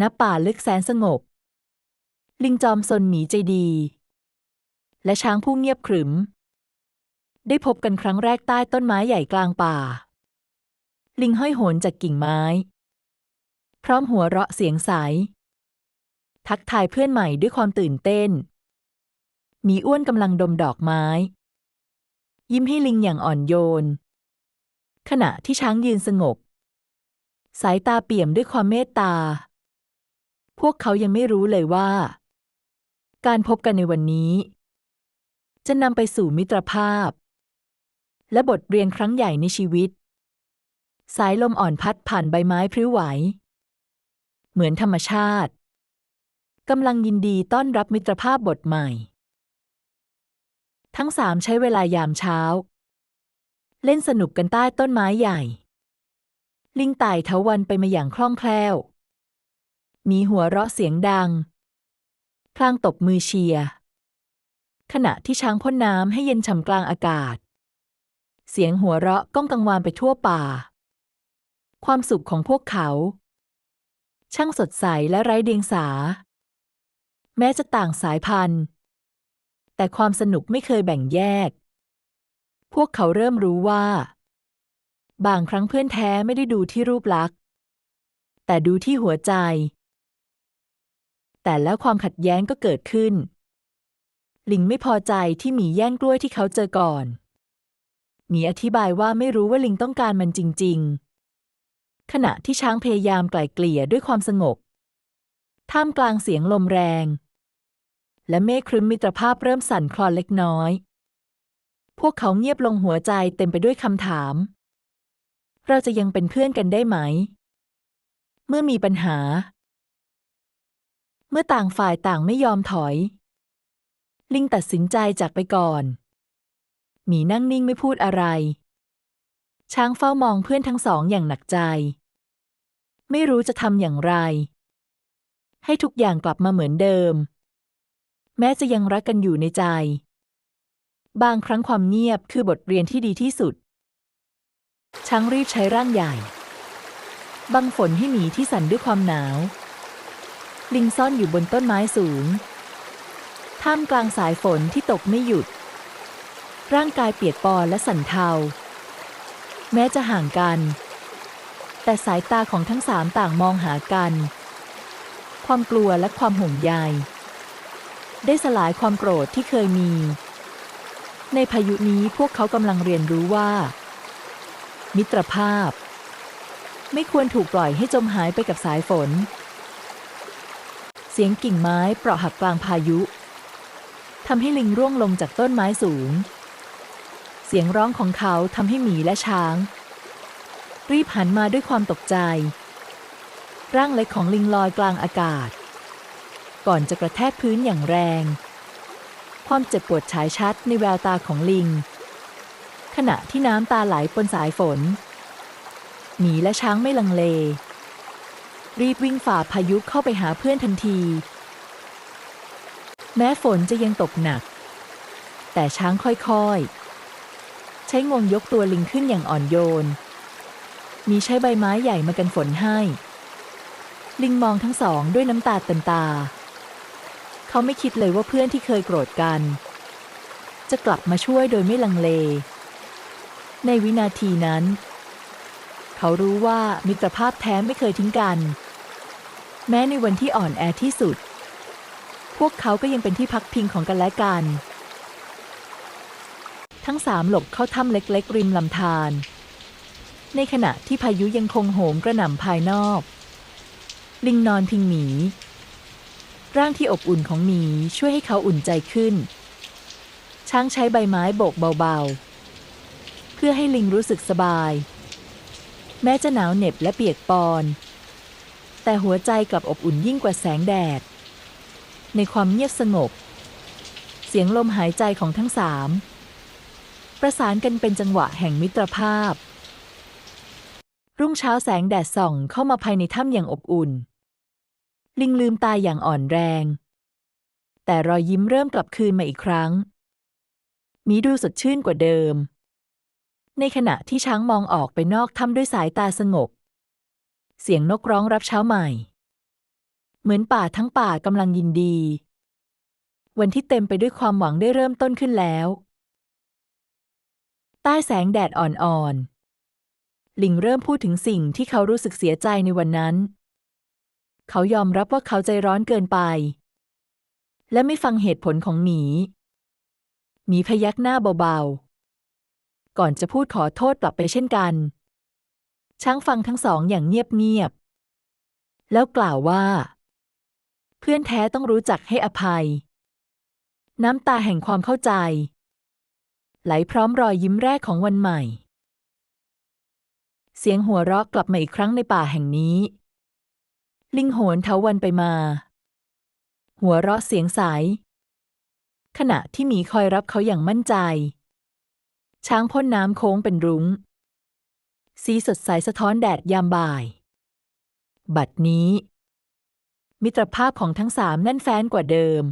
ณป่าลึกแสนสงบ ลิงจอมซนหมีใจดี และช้างผู้เงียบขรึม ได้พบกันครั้งแรกใต้ต้นไม้ใหญ่กลางป่า ลิงห้อยโหนจากกิ่งไม้ พร้อมหัวเราะเสียงใส ทักทายเพื่อนใหม่ด้วยความตื่นเต้น มีอ้วนกำลังดมดอกไม้ ยิ้มให้ลิงอย่างอ่อนโยน ขณะที่ช้างยืนสงบ สายตาเปี่ยมด้วยความเมตตา พวกเขายังไม่รู้เลยว่า การพบกันในวันนี้ จะนำไปสู่มิตรภาพ และบทเรียนครั้งใหญ่ในชีวิต สายลมอ่อนพัดผ่านใบไม้พริ้วไหว เหมือนธรรมชาติกำลังยินดีต้อนรับมิตรภาพบทใหม่ ทั้งสามใช้เวลายามเช้า เล่นสนุกกันใต้ต้นไม้ใหญ่ ลิงไต่เถาวันไปมาอย่างคล่องแคล่ว มีหัวเราะเสียงดัง พลางตบมือเชียร์ขณะที่ช้างพ่นน้ำให้เย็นฉ่ำกลางอากาศ เสียงหัวเราะก้องกังวานไปทั่วป่า ความสุขของพวกเขา ช่างสดใสและไร้เดียงสา แม้จะต่างสายพันธุ์ แต่ความสนุกไม่เคยแบ่งแยก พวกเขาเริ่มรู้ว่า บางครั้งเพื่อนแท้ไม่ได้ดูที่รูปลักษณ์แต่ดูที่หัวใจ แต่แล้วความขัดแย้งก็เกิดขึ้น ลิงไม่พอใจที่หมีแย่งกล้วยที่เขาเจอก่อนหมีอธิบายว่าไม่รู้ว่าลิงต้องการมันจริง ๆ ขณะที่ช้างพยายามไกล่เกลี่ยด้วยความสงบ ท่ามกลางเสียงลมแรง และเมฆครึ้มมิตรภาพเริ่มสั่นคลอนเล็กน้อย พวกเขาเงียบลงหัวใจเต็มไปด้วยคำถาม เราจะยังเป็นเพื่อนกันได้ไหม เมื่อมีปัญหา เมื่อต่างฝ่ายต่างไม่ยอมถอย ลิงตัดสินใจจากไปก่อน หมีนั่งนิ่งไม่พูดอะไร ช้างเฝ้ามองเพื่อนทั้งสองอย่างหนักใจ ไม่รู้จะทำอย่างไร ให้ทุกอย่างกลับมาเหมือนเดิม แม้จะยังรักกันอยู่ในใจ บางครั้งความเงียบคือบทเรียนที่ดีที่สุด ช้างรีบใช้ร่างใหญ่ บังฝนให้หมีที่สั่นด้วยความหนาว ลิงซ่อนอยู่บนต้นไม้สูง ท่ามกลางสายฝนที่ตกไม่หยุด ร่างกายเปียกปอนและสั่นเทา แม้จะห่างกัน แต่สายตาของทั้งสามต่างมองหากัน ความกลัวและความห่วงใย ได้สลายความโกรธที่เคยมี ในพายุนี้พวกเขากำลังเรียนรู้ว่า มิตรภาพ ไม่ควรถูกปล่อยให้จมหายไปกับสายฝน เสียงกิ่งไม้เปราะหักกลางพายุทำให้ลิงร่วงลงจากต้นไม้สูง เสียงร้องของเขาทำให้หมีและช้าง รีบหันมาด้วยความตกใจ ร่างเล็กของลิงลอยกลางอากาศ ก่อนจะกระแทกพื้นอย่างแรง ความเจ็บปวดฉายชัดในแววตาของลิง ขณะที่น้ำตาไหลบนสายฝนหมีและช้างไม่ลังเล รีบวิ่งฝ่าพายุเข้าไปหาเพื่อนทันที แม้ฝนจะยังตกหนัก แต่ช้างค่อยๆ ใช้งวงยกตัวลิงขึ้นอย่างอ่อนโยน มีใช้ใบไม้ใหญ่มากันฝนให้ ลิงมองทั้งสองด้วยน้ำตาเต็มตา เขาไม่คิดเลยว่าเพื่อนที่เคยโกรธกัน จะกลับมาช่วยโดยไม่ลังเล ในวินาทีนั้นเขารู้ว่ามิตรภาพแท้ไม่เคยทิ้งกัน แม้ในวันที่อ่อนแอที่สุด พวกเขาก็ยังเป็นที่พักพิงของกันและกัน ทั้งสามหลบเข้าถ้ำเล็กๆ ริมลำธารในขณะที่พายุยังคงโหมกระหน่ำภายนอก ลิงนอนพิงหมี ร่างที่อบอุ่นของหมีช่วยให้เขาอุ่นใจขึ้น ช้างใช้ใบไม้โบกเบาๆ เพื่อให้ลิงรู้สึกสบาย แม้จะหนาวเหน็บและเปียกปอน แต่หัวใจกลับอบอุ่นยิ่งกว่าแสงแดด ในความเงียบสงบ เสียงลมหายใจของทั้งสามประสานกันเป็นจังหวะแห่งมิตรภาพ รุ่งเช้าแสงแดดส่องเข้ามาภายในถ้ำอย่างอบอุ่น ลิงลืมตาอย่างอ่อนแรง แต่รอยยิ้มเริ่มกลับคืนมาอีกครั้ง มีดูสดชื่นกว่าเดิม ในขณะที่ช้างมองออกไปนอกถ้ำด้วยสายตาสงบ เสียงนกร้องรับเช้าใหม่ เหมือนป่าทั้งป่ากำลังยินดี วันที่เต็มไปด้วยความหวังได้เริ่มต้นขึ้นแล้ว ใต้แสงแดดอ่อนๆ ลิงเริ่มพูดถึงสิ่งที่เขารู้สึกเสียใจในวันนั้น เขายอมรับว่าเขาใจร้อนเกินไป และไม่ฟังเหตุผลของหมี หมีพยักหน้าเบาๆ ก่อนจะพูดขอโทษกลับไปเช่นกัน ช้างฟังทั้งสองอย่างเงียบๆ แล้วกล่าวว่า เพื่อนแท้ต้องรู้จักให้อภัย น้ำตาแห่งความเข้าใจ ไหลพร้อมรอยยิ้มแรกของวันใหม่ เสียงหัวเราะกลับมาอีกครั้งในป่าแห่งนี้ ลิงโหนเทาวันไปมา หัวเราะเสียงใสขณะที่หมีคอยรับเขาอย่างมั่นใจ ช้างพ่นน้ำโค้งเป็นรุง้ง สีสดใสสะท้อนแดดยามบ่าย บัดนี้ มิตรภาพของทั้งสามแน่นแฟ้นกว่าเดิม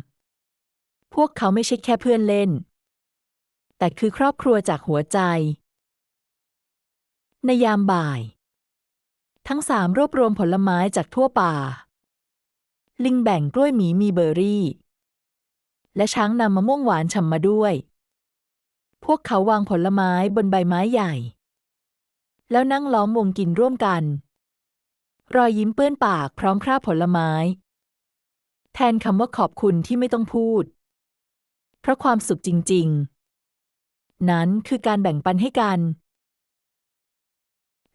พวกเขาไม่ใช่แค่เพื่อนเล่น แต่คือครอบครัวจากหัวใจ ในยามบ่าย ทั้งสามรวบรวมผลไม้จากทั่วป่า ลิงแบ่งกล้วยหมีมีเบอร์รี่ และช้างนำมะม่วงหวานฉ่ำมาด้วย พวกเขาวางผลไม้บนใบไม้ใหญ่ แล้วนั่งล้อมวงกินร่วมกัน รอยยิ้มเปื้อนปากพร้อมคราบผลไม้ แทนคำว่าขอบคุณที่ไม่ต้องพูด เพราะความสุขจริง ๆ นั้นคือการแบ่งปันให้กัน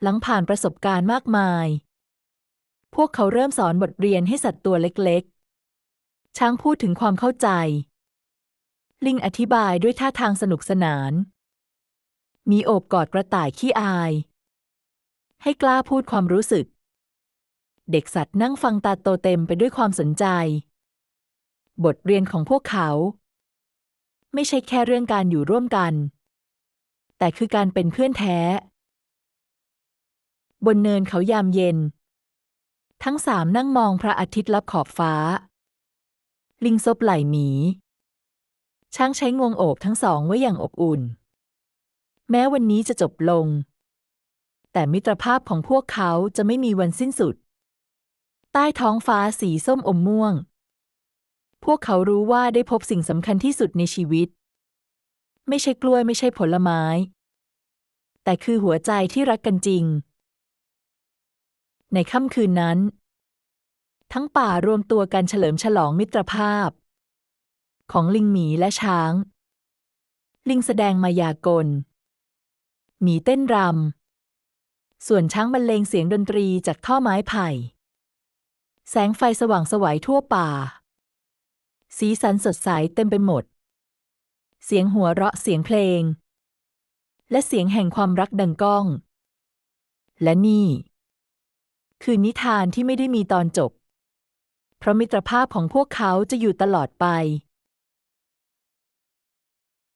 หลังผ่านประสบการณ์มากมาย พวกเขาเริ่มสอนบทเรียนให้สัตว์ตัวเล็กๆ ช้างพูดถึงความเข้าใจ ลิงอธิบายด้วยท่าทางสนุกสนานมีโอบกอดกระต่ายขี้อาย ให้กล้าพูดความรู้สึก เด็กสัตว์นั่งฟังตาโตเต็มไปด้วยความสนใจ บทเรียนของพวกเขา ไม่ใช่แค่เรื่องการอยู่ร่วมกัน แต่คือการเป็นเพื่อนแท้ บนเนินเขายามเย็น ทั้งสามนั่งมองพระอาทิตย์ลับขอบฟ้า ลิงซบไหล่หมี ช้างใช้งวงโอบทั้งสองไว้อย่างอบอุ่น แม้วันนี้จะจบลง แต่มิตรภาพของพวกเขาจะไม่มีวันสิ้นสุด ใต้ท้องฟ้าสีส้มอมม่วง พวกเขารู้ว่าได้พบสิ่งสำคัญที่สุดในชีวิต ไม่ใช่กล้วยไม่ใช่ผลไม้ แต่คือหัวใจที่รักกันจริง ในค่ำคืนนั้น ทั้งป่ารวมตัวกันเฉลิมฉลองมิตรภาพ ของลิงหมีและช้าง ลิงแสดงมายากล หมีเต้นรำ ส่วนช้างบรรเลงเสียงดนตรีจากท่อไม้ไผ่ แสงไฟสว่างสวัยทั่วป่า สีสันสดใสเต็มไปหมด เสียงหัวเราะเสียงเพลง และเสียงแห่งความรักดังก้อง และนี่ คือนิทานที่ไม่ได้มีตอนจบ เพราะมิตรภาพของพวกเขาจะอยู่ตลอดไป